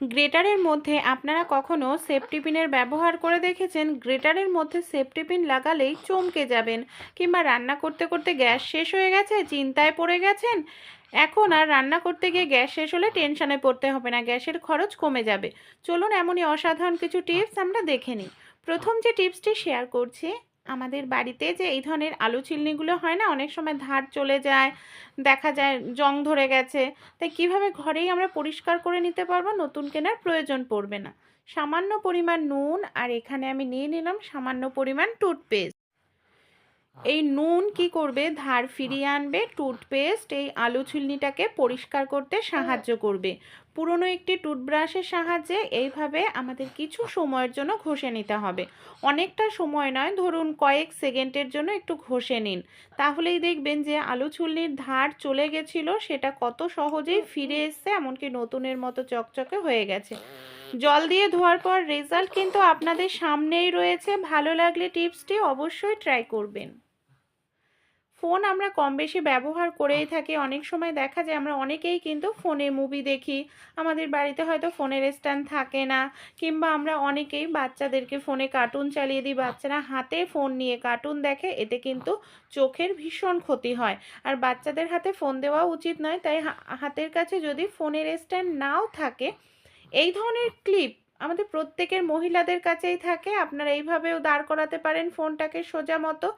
গ্রেটারের মধ্যে আপনারা কখনো সেফটি পিনের ব্যবহার করে দেখেছেন? গ্রেটারের মধ্যে সেফটি পিন লাগালেই চমকে যাবেন কিংবা রান্না করতে করতে গ্যাস শেষ হয়ে গেছে, চিন্তায় পড়ে গেছেন? এখন আর রান্না করতে গিয়ে গ্যাস শেষ হলে টেনশনে পড়তে হবে না, গ্যাসের খরচ কমে যাবে। চলুন এমনই অসাধারণ কিছু টিপস আমরা দেখে নিই। প্রথম যে টিপসটি শেয়ার করছি আমাদের বাড়িতে যে এই ধরনের আলু চিলনিগুলো হয় না, অনেক সময় ধার চলে যায়, দেখা যায় জং ধরে গেছে। তাই কীভাবে ঘরেই আমরা পরিষ্কার করে নিতে পারব? নতুন কেনার প্রয়োজন পড়বে না। সামান্য পরিমাণ নুন আর এখানে আমি নিয়ে নিলাম সামান্য পরিমাণ টুথপেস্ট। এই নুন কি করবে? ধার ফিরিয়ে আনবে, টুথপেস্ট, এই আলু ছুলনিটাকে পরিষ্কার করতে সাহায্য করবে। পুরনো একটি টুথব্রাশের সাহায্যে এইভাবে আমাদের কিছু সময়ের জন্য ঘষে নিতে হবে। অনেকটা সময় নয়, ধরুন কয়েক সেকেন্ডের জন্য একটু ঘষে নিন। তাহলেই দেখবেন যে আলু ছুলনির ধার চলে গেছিল, সেটা কত সহজেই ফিরে এসছে, এমনকি নতুনের মতো চকচকে হয়ে গেছে। জল দিয়ে ধোয়ার পর রেজাল্ট কিন্তু আপনাদের সামনেই রয়েছে। ভালো লাগলে টিপসটি অবশ্যই ট্রাই করবেন। ফোন আমরা কম বেশি ব্যবহার করেই থাকি। অনেক সময় দেখা যায় আমরা অনেকেই কিন্তু ফোনে মুভি দেখি। আমাদের বাড়িতে হয়তো ফোনের স্ট্যান্ড থাকে না কিংবা আমরা অনেকেই বাচ্চাদেরকে ফোনে কার্টুন চালিয়ে দিই বাচ্চারা হাতে ফোন নিয়ে কার্টুন দেখে এতে কিন্তু চোখের ভীষণ ক্ষতি হয়। আর বাচ্চাদের হাতে ফোন দেওয়া উচিত নয় তাই হা- হাতের কাছে যদি ফোনের স্ট্যান্ড নাও থাকে এই ধরনের ক্লিপ আমাদের প্রত্যেকের মহিলাদের কাছেই থাকে। আপনারা এইভাবেও দাঁড় করাতে পারেন ফোনটাকে সোজা মতো।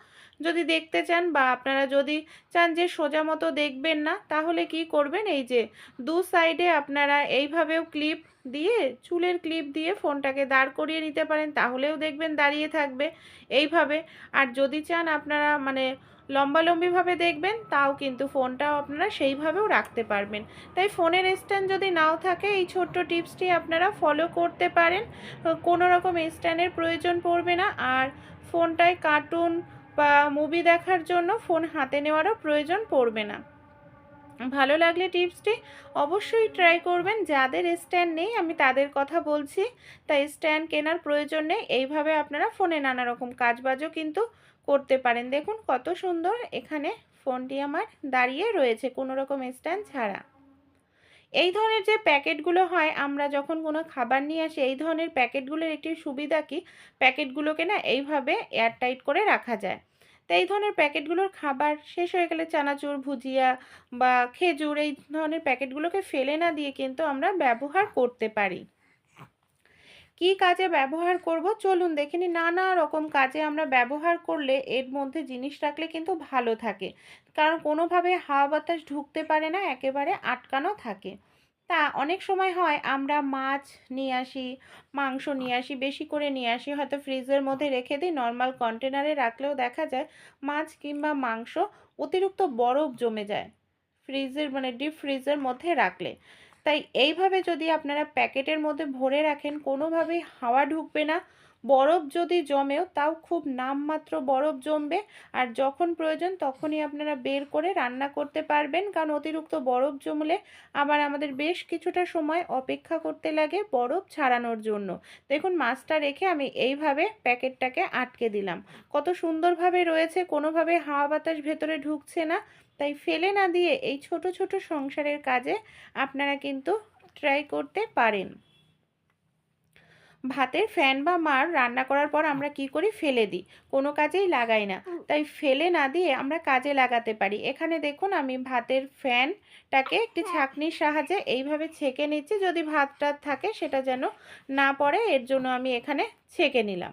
যদি দেখতে চান বা আপনারা যদি চান যে সোজা মতো দেখবেন না, তাহলে কি করবেন? এই যে দু সাইডে আপনারা এইভাবেও ক্লিপ দিয়ে, চুলের ক্লিপ দিয়ে ফোনটাকে দাঁড় করিয়ে নিতে পারেন, তাহলেও দেখবেন দাঁড়িয়ে থাকবে। এইভাবে। আর যদি চান আপনারা মানে লম্বালম্বিভাবে দেখবেন, তাও কিন্তু ফোনটাও আপনারা সেইভাবেও রাখতে পারবেন। তাই ফোনের স্ট্যান্ড যদি নাও থাকে, এই ছোট্ট টিপসটি আপনারা ফলো করতে পারেন। কোনো রকম স্ট্যান্ডের প্রয়োজন পড়বে না। আর ফোনটায় কার্টুন বা মুভি দেখার জন্য ফোন হাতে নেওয়ারও প্রয়োজন পড়বে না। ভালো লাগলে টিপসটি অবশ্যই ট্রাই করবেন। যাদের স্ট্যান্ড নেই, আমি তাদের কথা বলছি। তাই স্ট্যান্ড কেনার প্রয়োজন নেই। এইভাবে আপনারা ফোনে নানা রকম কাজবাজও কিন্তু করতে পারেন। দেখুন কত সুন্দর এখানে ফোনটি আমার দাঁড়িয়ে রয়েছে, কোনো রকম স্ট্যান্ড ছাড়া। এই ধরনের যে প্যাকেটগুলো হয়, আমরা যখন কোনো খাবার নিয়ে আসি, এই ধরনের প্যাকেটগুলোর একটি সুবিধা কি? প্যাকেটগুলোকে না এইভাবে এয়ারটাইট করে রাখা যায়। তো এই ধরনের প্যাকেটগুলোর খাবার শেষ হয়ে গেলে চানাচুর, ভুজিয়া বা খেজুর এই ধরনের প্যাকেটগুলোকে ফেলে না দিয়ে কিন্তু আমরা ব্যবহার করতে পারি। কি কাজে ব্যবহার করব? চলুন দেখে নিই। নানা রকম কাজে আমরা ব্যবহার করলে এর মধ্যে জিনিস রাখলে কিন্তু ভালো থাকে। কারণ কোনোভাবে হাওয়া বাতাস ঢুকতে পারে না, একেবারে আটকানো থাকে। তা অনেক সময় হয় আমরা মাছ নিয়ে আসি, মাংস নিয়ে আসি, বেশি করে নিয়ে আসি, হয়তো ফ্রিজের মধ্যে রেখে দিই নর্মাল কন্টেনারে রাখলেও দেখা যায় মাছ কিংবা মাংস অতিরিক্ত বরফ জমে যায় ফ্রিজের মানে ডিপ ফ্রিজের মধ্যে রাখলে। তাই এইভাবে যদি আপনারা প্যাকেটের মধ্যে ভরে রাখেন, কোনোভাবেই হাওয়া ঢুকবে না বরফ যদি জমেও তাও খুব নামমাত্র বরফ জমবে। আর যখন প্রয়োজন তখনই আপনারা বের করে রান্না করতে পারবেন। কারণ অতিরিক্ত বরফ জমলে আবার আমাদের বেশ কিছুটা সময় অপেক্ষা করতে লাগে বরফ ছাড়ানোর জন্য। দেখুন, মাছটা রেখে আমি এইভাবে প্যাকেটটাকে আটকে দিলাম। কত সুন্দরভাবে রয়েছে, কোনোভাবে হাওয়া বাতাস ভেতরে ঢুকছে না। তাই ফেলে না দিয়ে এই ছোট ছোট সংসারের কাজে আপনারা কিন্তু ট্রাই করতে পারেন। ভাতের ফ্যান বা মার রান্না করার পর আমরা কি করি? ফেলে দিই। কোনো কাজেই লাগাই না। তাই ফেলে না দিয়ে আমরা কাজে লাগাতে পারি। এখানে দেখুন আমি ভাতের ফ্যানটাকে একটি ছাঁকনির সাহায্যে এইভাবে ছেঁকে নিচ্ছি। যদি ভাতটা থাকে সেটা যেন না পড়ে এর জন্য আমি এখানে ছেঁকে নিলাম।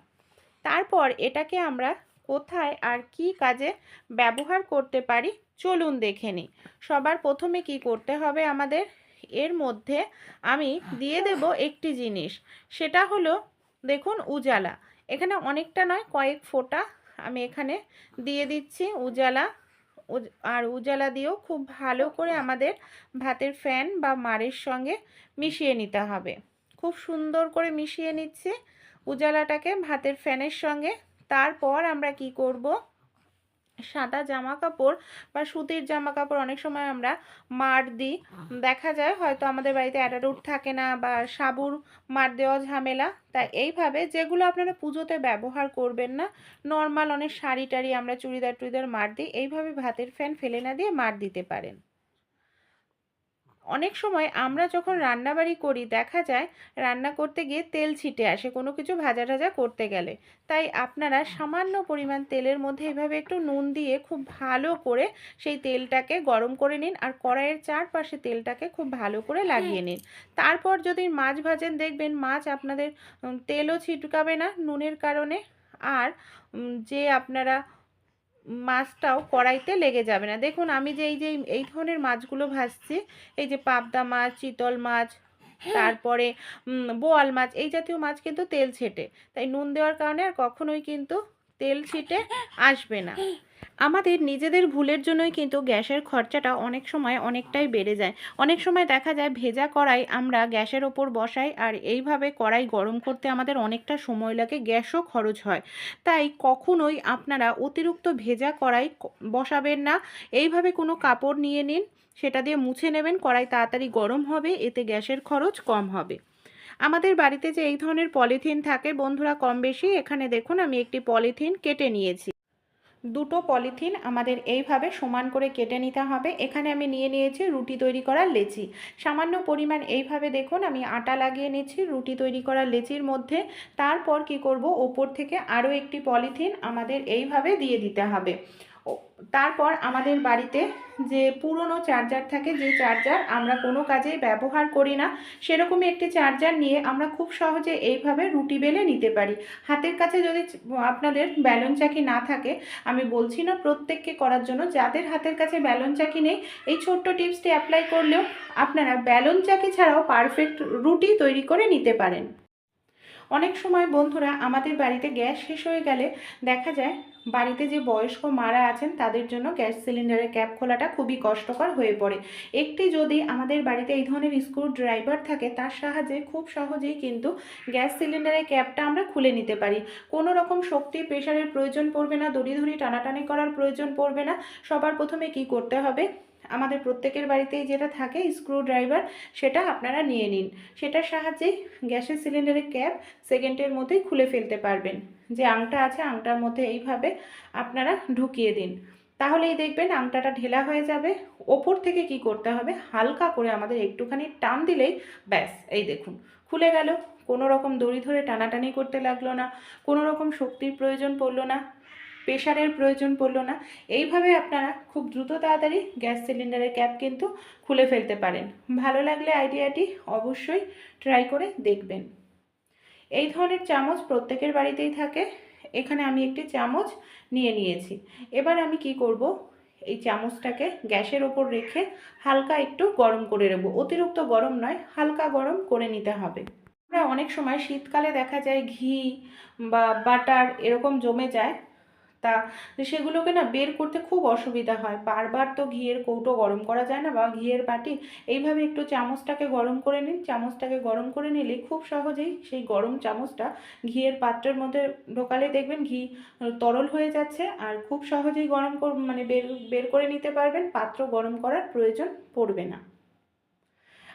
তারপর এটাকে আমরা কোথায় আর কি কাজে ব্যবহার করতে পারি? চলুন দেখে নিই। সবার প্রথমে কি করতে হবে আমাদের? এর মধ্যে আমি দিয়ে দেব একটি জিনিস। সেটা হলো, দেখুন, উজালা। এখানে অনেকটা নয়, কয়েক ফোঁটা আমি এখানে দিয়ে দিচ্ছি উজালা। উজ- আর উজালা দিয়েও খুব ভালো করে আমাদের ভাতের ফ্যান বা মারের সঙ্গে মিশিয়ে নিতে হবে। খুব সুন্দর করে মিশিয়ে নিচ্ছি উজালাটাকে ভাতের ফ্যানের সঙ্গে। তারপর আমরা কি করব? সাদা জামা কাপড় বা সুতির জামা কাপড় অনেক সময় আমরা মার দিই। দেখা যায় হয়তো আমাদের বাড়িতে অ্যাডারুট থাকে না বা সাবুর মার দেওয়া ঝামেলা। তাই এইভাবে যেগুলো আপনারা পুজোতে ব্যবহার করবেন না নর্মাল অনেক শাড়ি টাড়ি আমরা চুড়িদার টুড়িদার মার দিই এইভাবে ভাতের ফ্যান ফেলে না দিয়ে মার দিতে পারেন। অনেক সময় আমরা যখন রান্নাবাড়ি করি দেখা যায় রান্না করতে গিয়ে তেল ছিটে আসে কোনো কিছু ভাজা টাজা করতে গেলে। তাই আপনারা সামান্য পরিমাণ তেলের মধ্যে এভাবে একটু নুন দিয়ে খুব ভালো করে সেই তেলটাকে গরম করে নিন আর কড়াইয়ের চারপাশে তেলটাকে খুব ভালো করে লাগিয়ে নিন। তারপর যদি মাছ ভাজেন দেখবেন মাছ আপনাদের তেলও ছিটকাবে না নুনের কারণে। আর যে আপনারা মাছটাও কড়াইতে লেগে যাবে না। দেখুন আমি যে এই যে এই ধরনের মাছগুলো ভাজছি এই যে পাবদা মাছ চিতল মাছ তারপরে বোয়াল মাছ এই জাতীয় মাছ কিন্তু তেল ছেটে। তাই নুন দেওয়ার কারণে আর কখনোই কিন্তু তেল ছিটে আসবে না। আমাদের নিজেদের ভুলের জন্যই কিন্তু গ্যাসের খরচাটা অনেক সময় অনেকটাই বেড়ে যায়। অনেক সময় দেখা যায় ভেজা কড়াই আমরা গ্যাসের ওপর বসাই আর এইভাবে কড়াই গরম করতে আমাদের অনেকটা সময় লাগে, গ্যাসও খরচ হয়। তাই কখনোই আপনারা অতিরিক্ত ভেজা কড়াই বসাবেন না। এইভাবে কোনো কাপড় নিয়ে নিন, সেটা দিয়ে মুছে নেবেন, কড়াই তাড়াতাড়ি গরম হবে, এতে গ্যাসের খরচ কম হবে। আমাদের বাড়িতে যে এই ধরনের পলিথিন থাকে, বন্ধুরা কম বেশি, এখানে দেখুন আমি একটি পলিথিন কেটে নিয়েছি। দুটো পলিথিন আমাদের এইভাবে সমান করে কেটে নিতে হবে। এখানে আমি নিয়ে নিয়েছি রুটি তৈরি করার লেচি। সামান্য পরিমাণ এইভাবে দেখুন আমি আটা লাগিয়ে নিয়েছি রুটি তৈরি করার লেচির মধ্যে। তারপর কি করব? ওপর থেকে আরও একটি পলিথিন আমাদের এইভাবে দিয়ে দিতে হবে। তারপর আমাদের বাড়িতে যে পুরনো চার্জার থাকে, যে চার্জার আমরা কোনো কাজেই ব্যবহার করি না, সেরকমই একটি চার্জার নিয়ে আমরা খুব সহজে এইভাবে রুটি বেলে নিতে পারি। হাতের কাছে যদি আপনাদের ব্যালন চাকি না থাকে, আমি বলছি না প্রত্যেককে করার জন্য, যাদের হাতের কাছে ব্যালন চাকি নেই, এই ছোট্ট টিপসটি অ্যাপ্লাই করলেও আপনারা ব্যালন চাকি ছাড়াও পারফেক্ট রুটি তৈরি করে নিতে পারেন। অনেক সময় বন্ধুরা আমাদের বাড়িতে গ্যাস শেষ হয়ে গেলে দেখা যায় বাড়িতে যে বয়স্ক মারা আছেন, তাদের জন্য গ্যাস সিলিন্ডারের ক্যাপ খোলাটা খুবই কষ্টকর হয়ে পড়ে। একটি যদি আমাদের বাড়িতে এই ধরনের স্ক্রু ড্রাইভার থাকে, তার সাহায্যে খুব সহজেই কিন্তু গ্যাস সিলিন্ডারের ক্যাপটা আমরা খুলে নিতে পারি। কোনো রকম শক্তি প্রেশারের প্রয়োজন পড়বে না, দড়ি ধরি টানাটানি করার প্রয়োজন পড়বে না। সবার প্রথমে কি করতে হবে? আমাদের প্রত্যেকের বাড়িতেই যেটা থাকে স্ক্রু ড্রাইভার সেটা আপনারা নিয়ে নিন। সেটার সাহায্যেই গ্যাসের সিলিন্ডারের ক্যাপ সেকেন্ডের মধ্যেই খুলে ফেলতে পারবেন। যে আংটা আছে, আংটার মধ্যে এইভাবে আপনারা ঢুকিয়ে দিন। তাহলেই দেখবেন আংটাটা ঢেলা হয়ে যাবে। ওপর থেকে কি করতে হবে? হালকা করে আমাদের একটুখানি টান দিলেই ব্যাস, এই দেখুন। খুলে গেল। কোনো রকম দড়ি ধরে টানাটানি করতে লাগল না। কোনো রকম শক্তির প্রয়োজন পড়ল না। প্রেশারের প্রয়োজন পড়ল না। এইভাবে আপনারা খুব দ্রুত তাড়াতাড়ি গ্যাস সিলিন্ডারের ক্যাপ কিন্তু খুলে ফেলতে পারেন। ভালো লাগলে আইডিয়াটি অবশ্যই ট্রাই করে দেখবেন। এই ধরনের চামচ প্রত্যেকের বাড়িতেই থাকে। এখানে আমি একটি চামচ নিয়ে নিয়েছি। এবার আমি কি করব? এই চামচটাকে গ্যাসের ওপর রেখে হালকা একটু গরম করে নেব। অতিরিক্ত গরম নয়, হালকা গরম করে নিতে হবে। আমরা অনেক সময় শীতকালে দেখা যায় ঘি বা বাটার এরকম জমে যায়। তা সেগুলোকে না বের করতে খুব অসুবিধা হয়। বারবার তো ঘিয়ের কৌটো গরম করা যায় না বা ঘিয়ের বাটি এইভাবে একটু চামচটাকে গরম করে নিন। চামচটাকে গরম করে নিলে খুব সহজেই সেই গরম চামচটা ঘিয়ের পাত্রের মধ্যে ঢোকালে দেখবেন ঘি তরল হয়ে যাচ্ছে আর খুব সহজেই গরম মানে বের বের করে নিতে পারবেন। পাত্র গরম করার প্রয়োজন পড়বে না।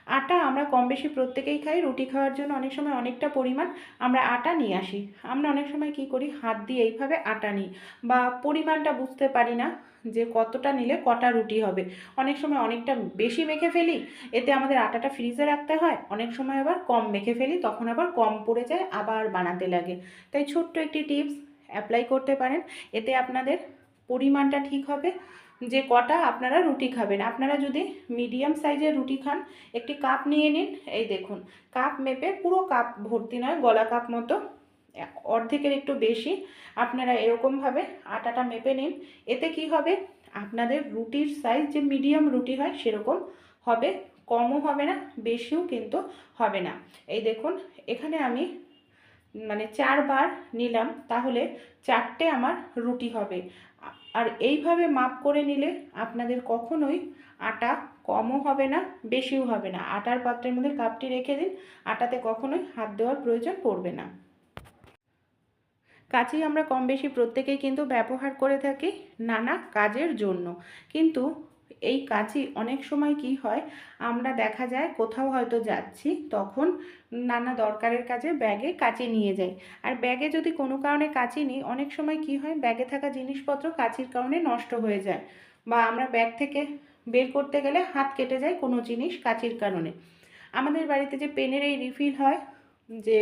আটা আমরা কম বেশি প্রত্যেকেই খাই, রুটি খাওয়ার জন্য অনেক সময় অনেকটা পরিমাণ আমরা আটা নিয়ে আসি। আমরা অনেক সময় কি করি, হাত দিয়ে এইভাবে আটা নিই বা পরিমাণটা বুঝতে পারি না যে কতটা নিলে কটা রুটি হবে। অনেক সময় অনেকটা বেশি মেখে ফেলি, এতে আমাদের আটাটা ফ্রিজে রাখতে হয়, অনেক সময় আবার কম মেখে ফেলি, তখন আবার কম পড়ে যায়, আবার বানাতে লাগে। তাই ছোট্ট একটি টিপস অ্যাপ্লাই করতে পারেন, এতে আপনাদের পরিমাণটা ঠিক হবে যে কটা আপনারা রুটি খাবেন। আপনারা যদি মিডিয়াম সাইজের রুটি খান, একটি কাপ নিয়ে নিন। এই দেখুন কাপ মেপে পুরো কাপ ভর্তি নয়, গলা কাপ মতো। অর্ধেকের একটু বেশি। আপনারা এরকমভাবে আটাটা মেপে নিন। এতে কি হবে? আপনাদের রুটির সাইজ যে মিডিয়াম রুটি হয়, সেরকম হবে। কমও হবে না, বেশিও কিন্তু হবে না। এই দেখুন, এখানে আমি মানে চারবার নিলাম, তাহলে চারটে আমার রুটি হবে। আর এইভাবে মাপ করে নিলে আপনাদের কখনোই আটা কমও হবে না, বেশিও হবে না। আটার পাত্রের মধ্যে কাপটি রেখে দিন, আটাতে কখনোই হাত দেওয়ার প্রয়োজন পড়বে না। কাঁচি আমরা কম বেশি প্রত্যেকেই কিন্তু ব্যবহার করে থাকি নানা কাজের জন্য। কিন্তু এই কাঁচি অনেক সময় কি হয়, আমরা দেখা যায় কোথাও হয়তো যাচ্ছি, তখন নানা দরকারের কাজে ব্যাগে কাঁচি নিয়ে যাই। আর ব্যাগে যদি কোনো কারণে কাঁচি নিই, অনেক সময় কি হয়, ব্যাগে থাকা জিনিসপত্র কাঁচির কারণে নষ্ট হয়ে যায় বা আমরা ব্যাগ থেকে বের করতে গেলে হাত কেটে যায় কোনো জিনিস কাচির কারণে। আমাদের বাড়িতে যে পেনের এই রিফিল হয়, যে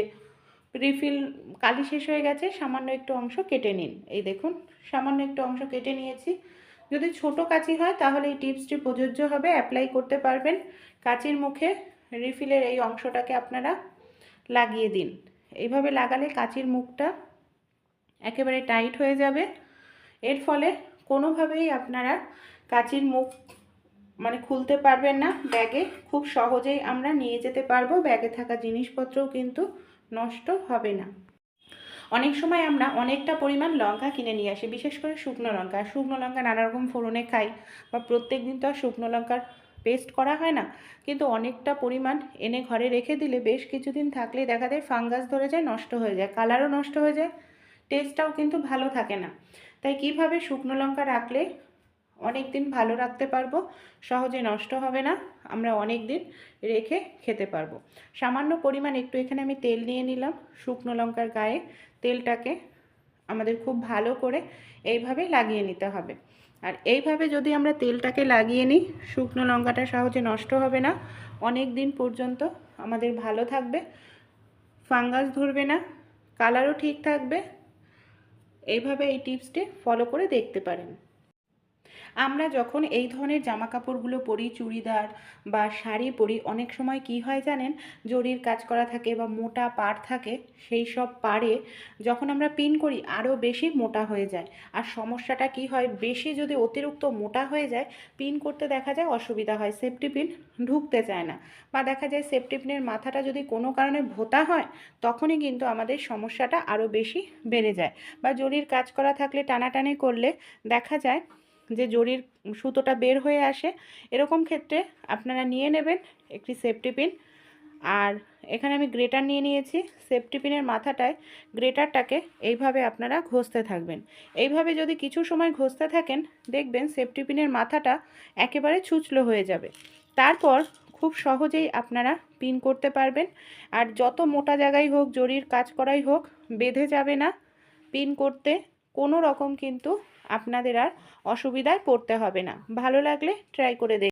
রিফিল কালি শেষ হয়ে গেছে, সামান্য একটু অংশ কেটে নিন। এই দেখুন, সামান্য একটু অংশ কেটে নিয়েছি। যদি ছোট কাঁচি হয়, তাহলে এই টিপসটি প্রযোজ্য হবে। অ্যাপ্লাই করতে পারবেন। কাঁচির মুখে রিফিলের এই অংশটাকে আপনারা লাগিয়ে দিন। এইভাবে লাগালে কাঁচির মুখটা একেবারে টাইট হয়ে যাবে। এর ফলে কোনোভাবেই আপনারা কাঁচির মুখ মানে খুলতে পারবেন না। ব্যাগে খুব সহজেই আমরা নিয়ে যেতে পারব। ব্যাগে থাকা জিনিসপত্রও কিন্তু নষ্ট হবে না। অনেক সময় আমরা অনেকটা পরিমাণ লঙ্কা কিনে নিয়ে আসি, বিশেষ করে শুকনো লঙ্কা। শুকনো লঙ্কা নানারকম ফোড়নে খাই বা প্রত্যেক দিন তো আর শুকনো লঙ্কার পেস্ট করা হয় না। কিন্তু অনেকটা পরিমাণ এনে ঘরে রেখে দিলে বেশ কিছুদিন থাকলে দেখা যায় ফাঙ্গাস ধরে যায়, নষ্ট হয়ে যায়। কালারও নষ্ট হয়ে যায় টেস্টটাও কিন্তু ভালো থাকে না। তাই কীভাবে শুকনো লঙ্কা রাখলে অনেক দিন ভালো রাখতে পারব, সহজে নষ্ট হবে না, আমরা অনেক দিন রেখে খেতে পারব। সামান্য পরিমাণ একটু এখানে আমি তেল নিয়ে নিলাম, শুকনো লঙ্কার গায়ে তেলটাকে আমাদের খুব ভালো করে এইভাবে লাগিয়ে নিতে হবে। আর এইভাবে যদি আমরা তেলটাকে লাগিয়ে নিই, শুকনো লঙ্কাটা সহজে নষ্ট হবে না, অনেক দিন পর্যন্ত আমাদের ভালো থাকবে, ফাঙ্গাস ধরবে না, কালারও ঠিক থাকবে। এইভাবে এই টিপসটি ফলো করে দেখতে পারেন। আমরা যখন এই ধরনের জামা কাপড়গুলো পরি, চুড়িদার বা শাড়ি পরি, অনেক সময় কি হয় জানেন? জরির কাজ করা থাকে বা মোটা পাড় থাকে, সেই সব পাড়ে যখন আমরা পিন করি, আরও বেশি মোটা হয়ে যায়। আর সমস্যাটা কি হয়? বেশি যদি অতিরিক্ত মোটা হয়ে যায়, পিন করতে দেখা যায় অসুবিধা হয়, সেফটি পিন ঢুকতে চায় না। বা দেখা যায় সেফটি পিনের মাথাটা যদি কোনো কারণে ভোতা হয়, তখনই কিন্তু আমাদের সমস্যাটা আরও বেশি বেড়ে যায়। বা জরির কাজ করা থাকলে, টানাটানি করলে দেখা যায় যে জরির সুতোটা বের হয়ে আসে, এরকম ক্ষেত্রে আপনারা নিয়ে নেবেন একটি সেফটি পিন। আর এখানে আমি গ্রেটার নিয়ে নিয়েছি, সেফটি পিনের মাথাটায় গ্রেটারটাকে এইভাবে আপনারা ঘষতে থাকবেন। এইভাবে যদি কিছু সময় ঘষতে থাকেন, দেখবেন সেফটি পিনের মাথাটা একেবারে ছুচলো হয়ে যাবে। তারপর খুব সহজেই আপনারা পিন করতে পারবেন। আর যত মোটা জায়গায় হোক, জরির কাজ করাই হোক, বেঁধে যাবে না। পিন করতে কোনো রকম কিন্তু আপনাদের আর অসুবিধায় পড়তে হবে না। ভালো লাগলে ট্রাই করে দেখ